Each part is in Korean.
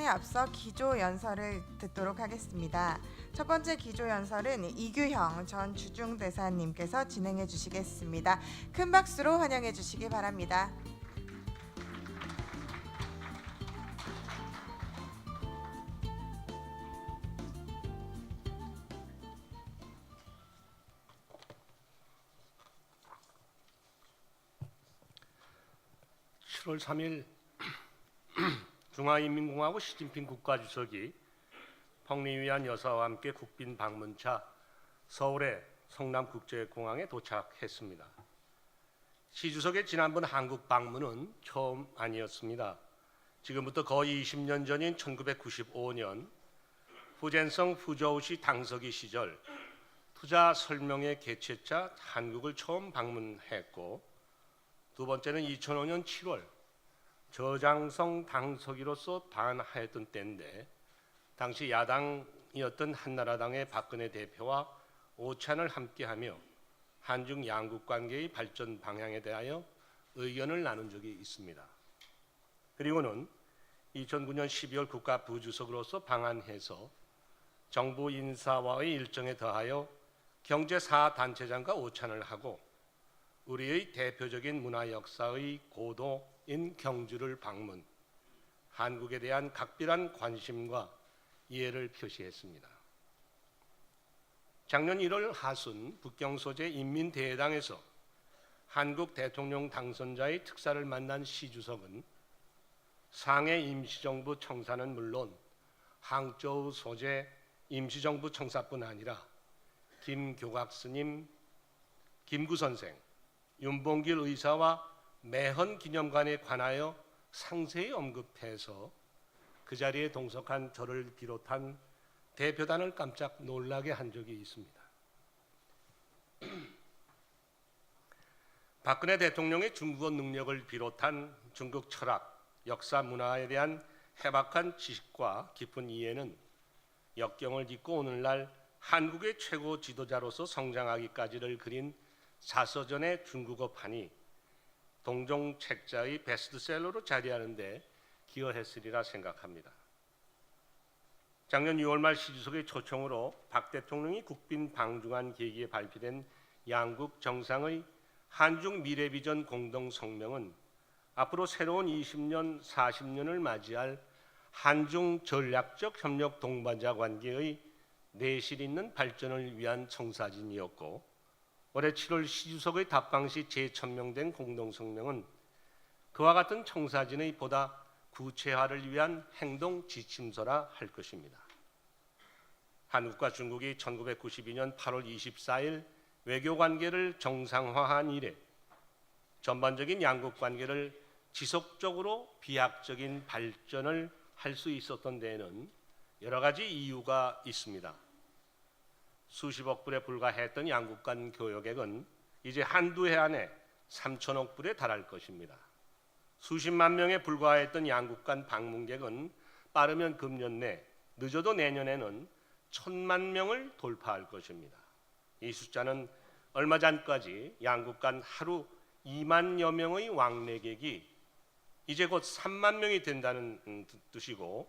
발언에 앞서 기조 연설을 듣도록 하겠습니다. 첫 번째 기조 연설은 이규형 전 주중대사님께서 진행해 주시겠습니다. 큰 박수로 환영해 주시기 바랍니다. 칠월 3일 중화인민공화국 시진핑 국가주석이 펑리위안 여사와 함께 국빈 방문차 서울의 성남국제공항에 도착했습니다. 시 주석의 지난번 한국 방문은 처음 아니었습니다. 지금부터 거의 20년 전인 1995년 후젠성 후저우시 당서기 시절 투자 설명회 개최차 한국을 처음 방문했고 두 번째는 2005년 7월 저장성 당서기로서 반하였던 때인데 당시 야당이었던 한나라당의 박근혜 대표와 오찬을 함께하며 한중 양국 관계의 발전 방향에 대하여 의견을 나눈 적이 있습니다. 그리고는 2009년 12월 국가 부주석으로서 방한해서 정부 인사와의 일정에 더하여 경제사 단체장과 오찬을 하고 우리의 대표적인 문화 역사의 고도 인 경주를 방문, 한국에 대한 각별한 관심과 이해를 표시했습니다. 작년 1월 하순 북경 소재 인민대회당에서 한국 대통령 당선자의 특사를 만난 시 주석은 상해 임시정부 청사는 물론 항저우 소재 임시정부 청사뿐 아니라 김교각 스님, 김구 선생, 윤봉길 의사와 매헌 기념관에 관하여 상세히 언급해서 그 자리에 동석한 저를 비롯한 대표단을 깜짝 놀라게 한 적이 있습니다. 박근혜 대통령의 중국어 능력을 비롯한 중국 철학, 역사, 문화에 대한 해박한 지식과 깊은 이해는 역경을 딛고 오늘날 한국의 최고 지도자로서 성장하기까지를 그린 사서전의 중국어판이 동종 책자의 베스트셀러로 자리하는데 기여했으리라 생각합니다. 작년 6월 말 시주석의 초청으로 박 대통령이 국빈 방중한 계기에 발표된 양국 정상의 한중 미래 비전 공동 성명은 앞으로 새로운 20년, 40년을 맞이할 한중 전략적 협력 동반자 관계의 내실 있는 발전을 위한 청사진이었고 올해 7월 시주석의 답방 시 재천명된 공동성명은 그와 같은 청사진의 보다 구체화를 위한 행동 지침서라 할 것입니다. 한국과 중국이 1992년 8월 24일 외교 관계를 정상화한 이래 전반적인 양국 관계를 지속적으로 비약적인 발전을 할 수 있었던 데에는 여러 가지 이유가 있습니다. 수십억 불에 불과했던 양국 간 교역액은 이제 한두 해 안에 3천억 불에 달할 것입니다. 수십만 명에 불과했던 양국 간 방문객은 빠르면 금년 내, 늦어도 내년에는 천만 명을 돌파할 것입니다. 이 숫자는 얼마 전까지 양국 간 하루 2만여 명의 왕래객이 이제 곧 3만 명이 된다는 음, 뜻이고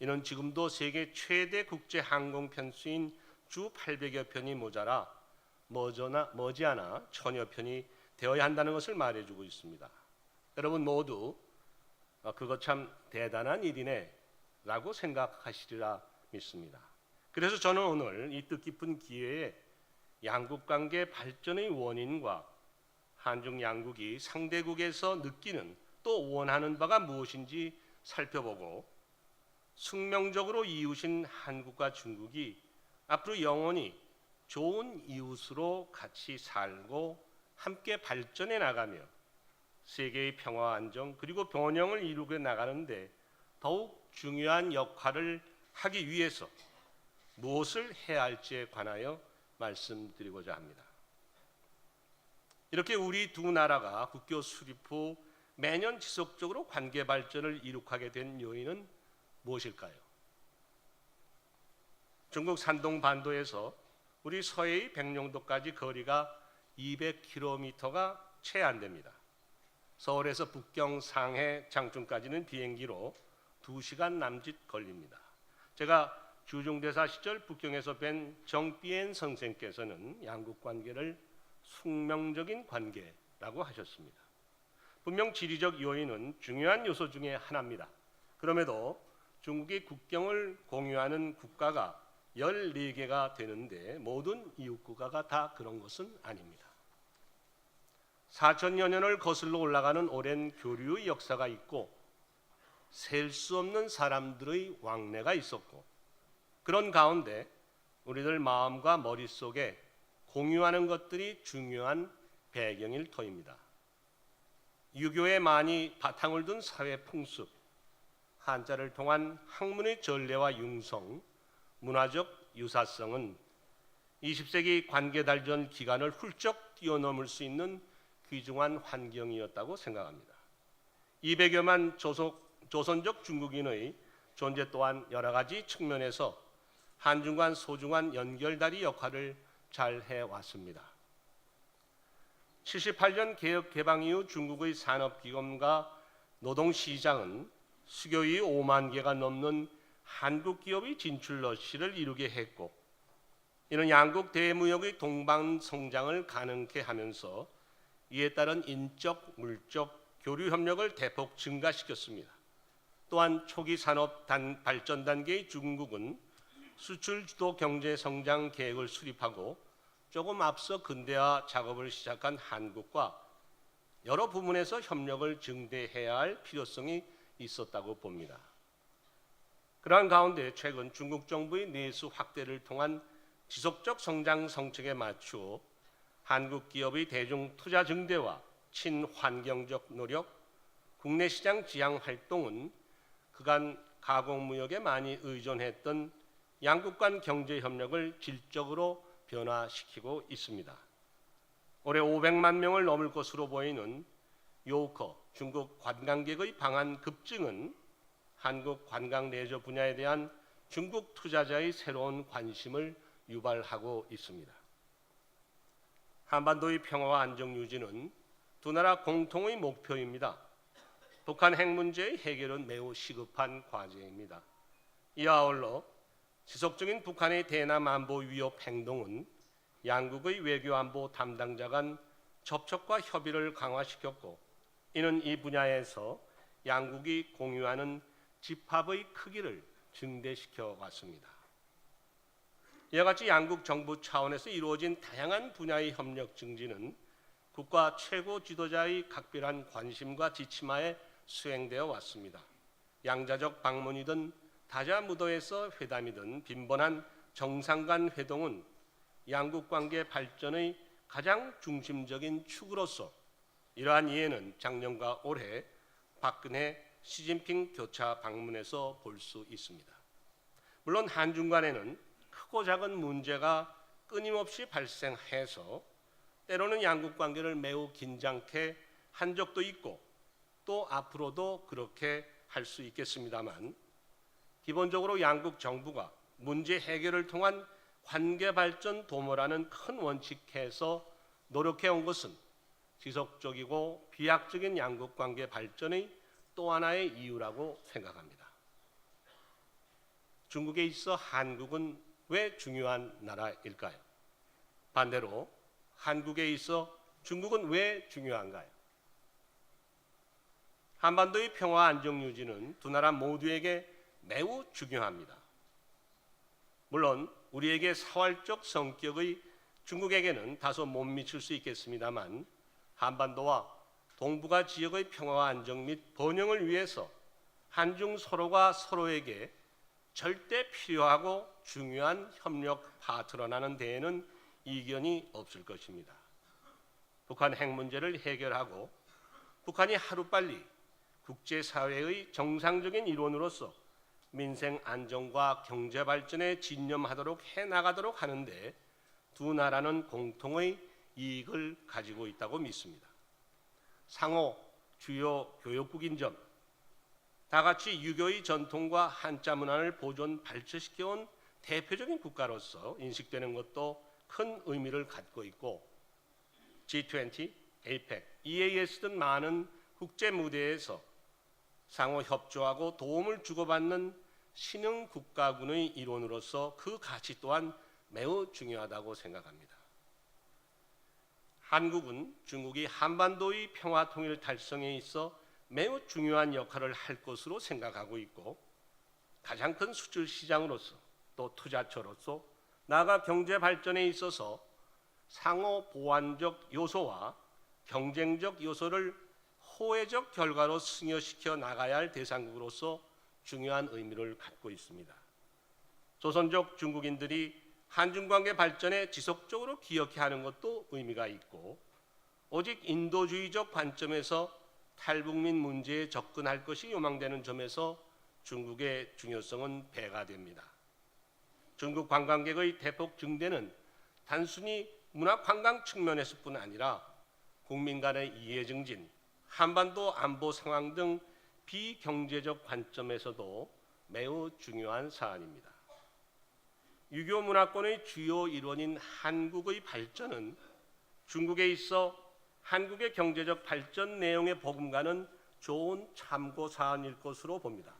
이는 지금도 세계 최대 국제 항공 편수인 주 800여 편이 모자라 머저나 머지않아 천여 편이 되어야 한다는 것을 말해주고 있습니다. 여러분 모두 어, 그것 참 대단한 일이네라고 생각하시리라 믿습니다. 그래서 저는 오늘 이 뜻깊은 기회에 양국 관계 발전의 원인과 한중 양국이 상대국에서 느끼는 또 원하는 바가 무엇인지 살펴보고 숙명적으로 이웃인 한국과 중국이 앞으로 영원히 좋은 이웃으로 같이 살고 함께 발전해 나가며 세계의 평화 안정 그리고 번영을 이루게 나가는데 더욱 중요한 역할을 하기 위해서 무엇을 해야 할지에 관하여 말씀드리고자 합니다. 이렇게 우리 두 나라가 국교 수립 후 매년 지속적으로 관계 발전을 이룩하게 된 요인은 무엇일까요? 중국 산동 반도에서 우리 서해의 백령도까지 거리가 200km가 채 안 됩니다. 서울에서 북경, 상해, 장춘까지는 비행기로 2시간 남짓 걸립니다. 제가 주중대사 시절 북경에서 뵌 정비엔 선생께서는 양국 관계를 숙명적인 관계라고 하셨습니다. 분명 지리적 요인은 중요한 요소 중에 하나입니다. 그럼에도 중국이 국경을 공유하는 국가가 14개가 되는데 모든 이웃 국가가 다 그런 것은 아닙니다. 4천여 년을 거슬러 올라가는 오랜 교류의 역사가 있고 셀 수 없는 사람들의 왕래가 있었고 그런 가운데 우리들 마음과 머릿속에 공유하는 것들이 중요한 배경일 터입니다. 유교에 많이 바탕을 둔 사회 풍습, 한자를 통한 학문의 전례와 융성, 문화적 유사성은 20세기 관계 달전 기간을 훌쩍 뛰어넘을 수 있는 귀중한 환경이었다고 생각합니다. 200여만 조속, 조선적 중국인의 존재 또한 여러 가지 측면에서 한중 간 소중한 연결다리 역할을 잘 해왔습니다. 78년 개혁 개방 이후 중국의 산업기업과 노동 시장은 수교의 5만 개가 넘는 한국 기업의 진출 러시를 이루게 했고 이는 양국 대무역의 동반 성장을 가능케 하면서 이에 따른 인적 물적 교류 협력을 대폭 증가시켰습니다. 또한 초기 산업 단 발전 단계의 중국은 수출 주도 경제 성장 계획을 수립하고 조금 앞서 근대화 작업을 시작한 한국과 여러 부문에서 협력을 증대해야 할 필요성이 있었다고 봅니다. 그러한 가운데 최근 중국 정부의 내수 확대를 통한 지속적 성장 성책에 맞추어 한국 기업의 대중 투자 증대와 친환경적 노력, 국내 시장 지향 활동은 그간 가공 무역에 많이 의존했던 양국 간 경제 협력을 질적으로 변화시키고 있습니다. 올해 500만 명을 넘을 것으로 보이는 요커 중국 관광객의 방한 급증은 한국 관광 레저 분야에 대한 중국 투자자의 새로운 관심을 유발하고 있습니다. 한반도의 평화와 안정 유지는 두 나라 공통의 목표입니다. 북한 핵 문제의 해결은 매우 시급한 과제입니다. 이와 아울러 지속적인 북한의 대남 안보 위협 행동은 양국의 외교 안보 담당자 간 접촉과 협의를 강화시켰고 이는 이 분야에서 양국이 공유하는 집합의 크기를 증대시켜 왔습니다. 이와 같이 양국 정부 차원에서 이루어진 다양한 분야의 협력 증진은 국가 최고 지도자의 각별한 관심과 지침하에 수행되어 왔습니다. 양자적 방문이든 다자 무도에서 회담이든 빈번한 정상 간 회동은 양국 관계 발전의 가장 중심적인 축으로서 이러한 이해는 작년과 올해 박근혜 시진핑 교차 방문에서 볼 수 있습니다. 물론 한중 간에는 크고 작은 문제가 끊임없이 발생해서 때로는 양국 관계를 매우 긴장케 한 적도 있고 또 앞으로도 그렇게 할 수 있겠습니다만 기본적으로 양국 정부가 문제 해결을 통한 관계 발전 도모라는 큰 원칙에서 노력해 온 것은 지속적이고 비약적인 양국 관계 발전의 또 하나의 이유라고 생각합니다. 중국에 있어 한국은 왜 중요한 나라일까요? 반대로 한국에 있어 중국은 왜 중요한가요? 한반도의 평화 안정 유지는 두 나라 모두에게 매우 중요합니다. 물론 우리에게 사활적 성격의 중국에게는 다소 못 미칠 수 있겠습니다만 한반도와 동북아 지역의 평화와 안정 및 번영을 위해서 한중 서로가 서로에게 절대 필요하고 중요한 협력 파트너라는 데에는 이견이 없을 것입니다. 북한 핵 문제를 해결하고 북한이 하루빨리 국제사회의 정상적인 일원으로서 민생 안정과 경제 발전에 진념하도록 해 나가도록 하는데 두 나라는 공통의 이익을 가지고 있다고 믿습니다. 상호 주요 교역국인 점, 다 같이 유교의 전통과 한자 문화를 보존 발전시켜 온 대표적인 국가로서 인식되는 것도 큰 의미를 갖고 있고 G20, APEC, EAS 등 많은 국제 무대에서 상호 협조하고 도움을 주고받는 신흥 국가군의 일원으로서 그 가치 또한 매우 중요하다고 생각합니다. 한국은 중국이 한반도의 평화 통일 달성에 있어 매우 중요한 역할을 할 것으로 생각하고 있고 가장 큰 수출 시장으로서 또 투자처로서 나아가 경제 발전에 있어서 상호 보완적 요소와 경쟁적 요소를 호혜적 결과로 승여시켜 나가야 할 대상국으로서 중요한 의미를 갖고 있습니다. 조선족 중국인들이 한중 관계 발전에 지속적으로 기여해 하는 것도 의미가 있고 오직 인도주의적 관점에서 탈북민 문제에 접근할 것이 요망되는 점에서 중국의 중요성은 배가 됩니다. 중국 관광객의 대폭 증대는 단순히 문화 관광 측면에서뿐 아니라 국민 간의 이해 증진, 한반도 안보 상황 등 비경제적 관점에서도 매우 중요한 사안입니다. 유교 문화권의 주요 일원인 한국의 발전은 중국에 있어 한국의 경제적 발전 내용의 복음과는 좋은 참고 사안일 것으로 봅니다.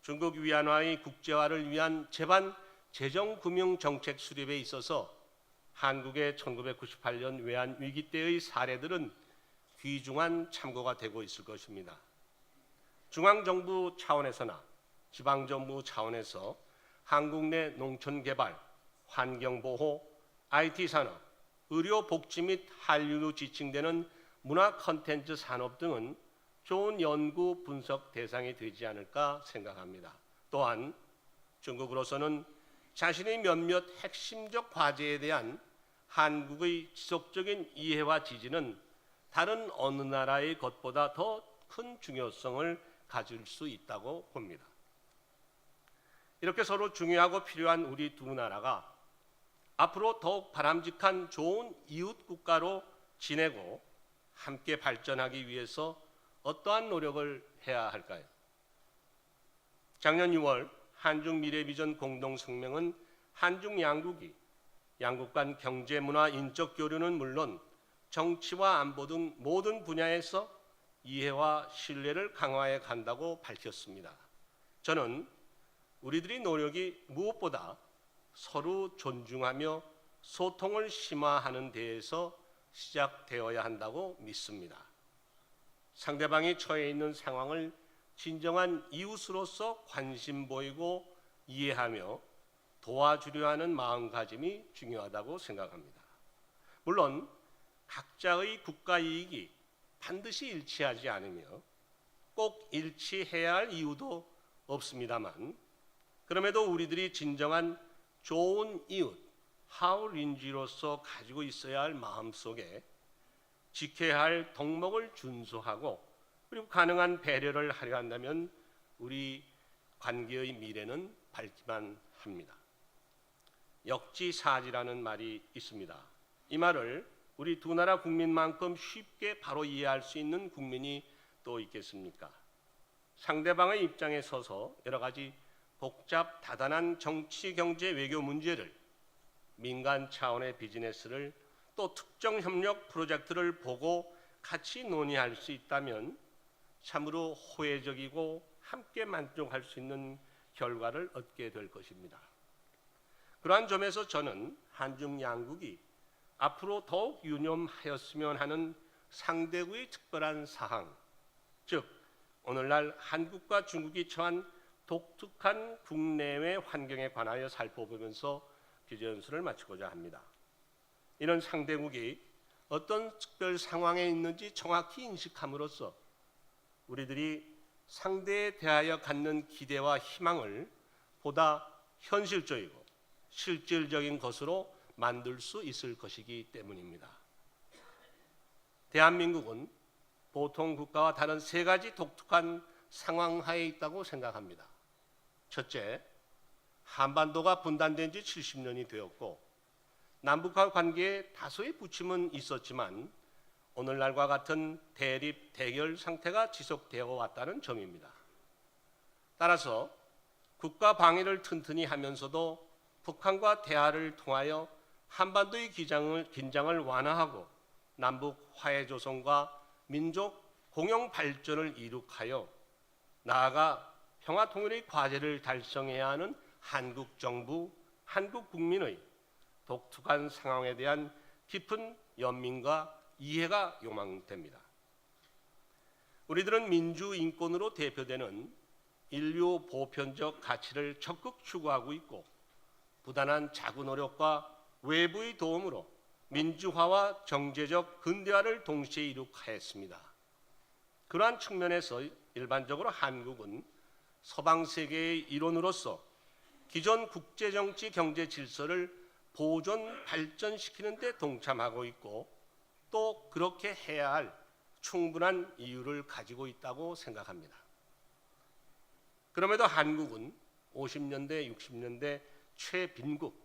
중국 위안화의 국제화를 위한 제반 재정 금융 정책 수립에 있어서 한국의 1998년 외환 위기 때의 사례들은 귀중한 참고가 되고 있을 것입니다. 중앙 정부 차원에서나 지방 정부 차원에서 한국 내 농촌 개발, 환경 보호, IT 산업, 의료 복지 및 한류로 지칭되는 문화 컨텐츠 산업 등은 좋은 연구 분석 대상이 되지 않을까 생각합니다. 또한 중국으로서는 자신의 몇몇 핵심적 과제에 대한 한국의 지속적인 이해와 지지는 다른 어느 나라의 것보다 더 큰 중요성을 가질 수 있다고 봅니다. 이렇게 서로 중요하고 필요한 우리 두 나라가 앞으로 더욱 바람직한 좋은 이웃 국가로 지내고 함께 발전하기 위해서 어떠한 노력을 해야 할까요? 작년 6월 한중 미래 비전 공동 성명은 한중 양국이 양국 간 경제, 문화, 인적 교류는 물론 정치와 안보 등 모든 분야에서 이해와 신뢰를 강화해 간다고 밝혔습니다. 저는 우리들의 노력이 무엇보다 서로 존중하며 소통을 심화하는 데에서 시작되어야 한다고 믿습니다. 상대방이 처해 있는 상황을 진정한 이웃으로서 관심 보이고 이해하며 도와주려 하는 마음가짐이 중요하다고 생각합니다. 물론 각자의 국가 이익이 반드시 일치하지 않으며 꼭 일치해야 할 이유도 없습니다만 그럼에도 우리들이 진정한 좋은 이웃 하울인지로서 가지고 있어야 할 마음 속에 지켜야 할 덕목을 준수하고 그리고 가능한 배려를 하려 한다면 우리 관계의 미래는 밝기만 합니다. 역지사지라는 말이 있습니다. 이 말을 우리 두 나라 국민만큼 쉽게 바로 이해할 수 있는 국민이 또 있겠습니까? 상대방의 입장에 서서 여러 가지 복잡 다단한 정치, 경제, 외교 문제를 민간 차원의 비즈니스를 또 특정 협력 프로젝트를 보고 같이 논의할 수 있다면 참으로 호혜적이고 함께 만족할 수 있는 결과를 얻게 될 것입니다. 그러한 점에서 저는 한중 양국이 앞으로 더욱 유념하였으면 하는 상대국의 특별한 사항, 즉 오늘날 한국과 중국이 처한 독특한 국내외 환경에 관하여 살펴보면서 기조연설을 마치고자 합니다. 이런 상대국이 어떤 특별 상황에 있는지 정확히 인식함으로써 우리들이 상대에 대하여 갖는 기대와 희망을 보다 현실적이고 실질적인 것으로 만들 수 있을 것이기 때문입니다. 대한민국은 보통 국가와 다른 세 가지 독특한 상황 하에 있다고 생각합니다. 첫째, 한반도가 분단된 지 70년이 되었고 남북과 관계에 다소의 부침은 있었지만 오늘날과 같은 대립 대결 상태가 지속되어 왔다는 점입니다. 따라서 국가 방위를 튼튼히 하면서도 북한과 대화를 통하여 한반도의 기장을, 긴장을 완화하고 남북 화해 조성과 민족 공영 발전을 이룩하여 나아가 평화 통일의 과제를 달성해야 하는 한국 정부, 한국 국민의 독특한 상황에 대한 깊은 연민과 이해가 요망됩니다. 우리들은 민주 인권으로 대표되는 인류 보편적 가치를 적극 추구하고 있고 부단한 자구 노력과 외부의 도움으로 민주화와 정제적 근대화를 동시에 이룩하였습니다. 그러한 측면에서 일반적으로 한국은 서방 세계의 일원으로서 기존 국제 정치 경제 질서를 보존 발전시키는 데 동참하고 있고 또 그렇게 해야 할 충분한 이유를 가지고 있다고 생각합니다. 그럼에도 한국은 50년대, 60년대 최빈국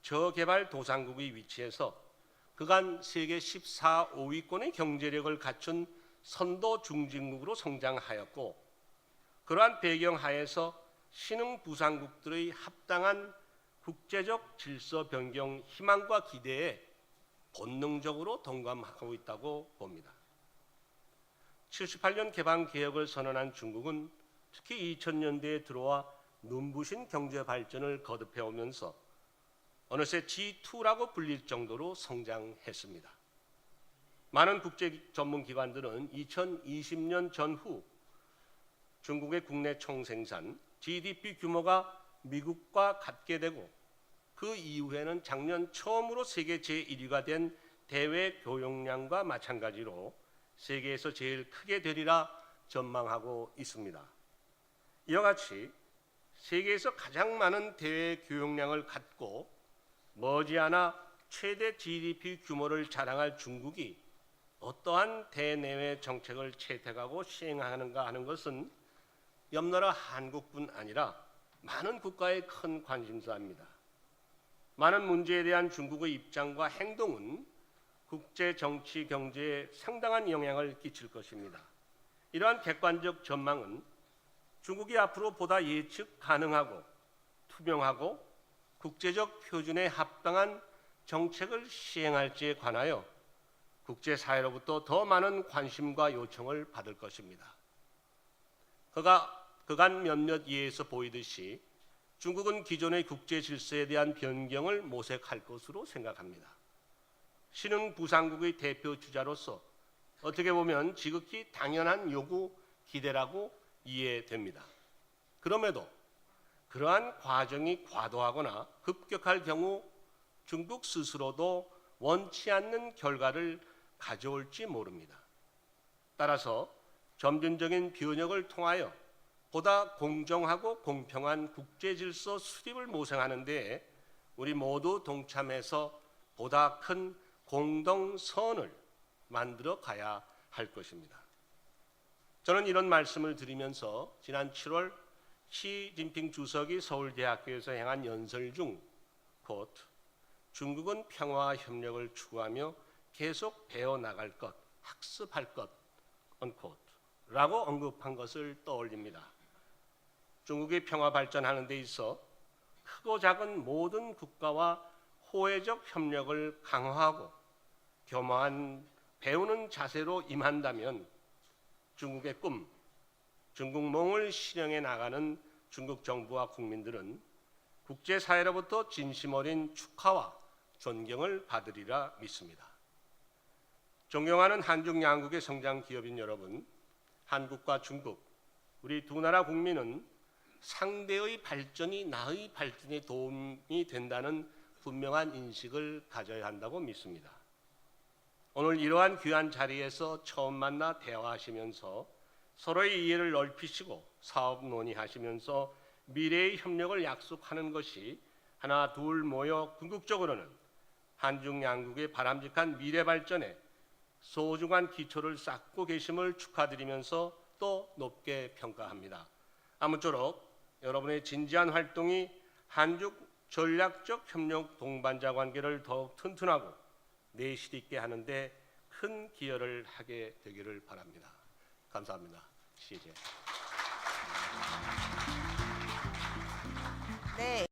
저개발 도상국의 위치에서 그간 세계 14, 5위권의 경제력을 갖춘 선도 중진국으로 성장하였고 그러한 배경 하에서 신흥 부상국들의 합당한 국제적 질서 변경 희망과 기대에 본능적으로 동감하고 있다고 봅니다. 78년 개방 개혁을 선언한 중국은 특히 2000년대에 들어와 눈부신 경제 발전을 거듭해 오면서 어느새 G2라고 불릴 정도로 성장했습니다. 많은 국제 전문 기관들은 2020년 전후 중국의 국내 총생산 GDP 규모가 미국과 같게 되고 그 이후에는 작년 처음으로 세계 제1위가 된 대외 교역량과 마찬가지로 세계에서 제일 크게 되리라 전망하고 있습니다. 이와 같이 세계에서 가장 많은 대외 교역량을 갖고 머지않아 최대 GDP 규모를 자랑할 중국이 어떠한 대내외 정책을 채택하고 시행하는가 하는 것은 옆나라 한국뿐 아니라 많은 국가의 큰 관심사입니다. 많은 문제에 대한 중국의 입장과 행동은 국제 정치 경제에 상당한 영향을 끼칠 것입니다. 이러한 객관적 전망은 중국이 앞으로 보다 예측 가능하고 투명하고 국제적 표준에 합당한 정책을 시행할지에 관하여 국제사회로부터 더 많은 관심과 요청을 받을 것입니다. 그가 그간 몇몇 예에서 보이듯이 중국은 기존의 국제 질서에 대한 변경을 모색할 것으로 생각합니다. 신흥 부상국의 대표 주자로서 어떻게 보면 지극히 당연한 요구 기대라고 이해됩니다. 그럼에도 그러한 과정이 과도하거나 급격할 경우 중국 스스로도 원치 않는 결과를 가져올지 모릅니다. 따라서 점진적인 변혁을 통하여 보다 공정하고 공평한 국제 질서 수립을 모색하는 데 우리 모두 동참해서 보다 큰 공동 선을 만들어 가야 할 것입니다. 저는 이런 말씀을 드리면서 지난 7월 시진핑 주석이 서울대학교에서 행한 연설 중 곧 중국은 평화와 협력을 추구하며 계속 배워 나갈 것, 학습할 것, 라고 언급한 것을 떠올립니다. 중국이 평화 발전하는 데 있어 크고 작은 모든 국가와 호혜적 협력을 강화하고 겸허한 배우는 자세로 임한다면 중국의 꿈, 중국몽을 실행해 나가는 중국 정부와 국민들은 국제사회로부터 진심 어린 축하와 존경을 받으리라 믿습니다. 존경하는 한중 양국의 성장 기업인 여러분, 한국과 중국, 우리 두 나라 국민은 상대의 발전이 나의 발전에 도움이 된다는 분명한 인식을 가져야 한다고 믿습니다. 오늘 이러한 귀한 자리에서 처음 만나 대화하시면서 서로의 이해를 넓히시고 사업 논의하시면서 미래의 협력을 약속하는 것이 하나 둘 모여 궁극적으로는 한중 양국의 바람직한 미래 발전에 소중한 기초를 쌓고 계심을 축하드리면서 또 높게 평가합니다. 아무쪼록 여러분의 진지한 활동이 한중 전략적 협력 동반자 관계를 더욱 튼튼하고 내실 있게 하는데 큰 기여를 하게 되기를 바랍니다. 감사합니다. 시제. 네.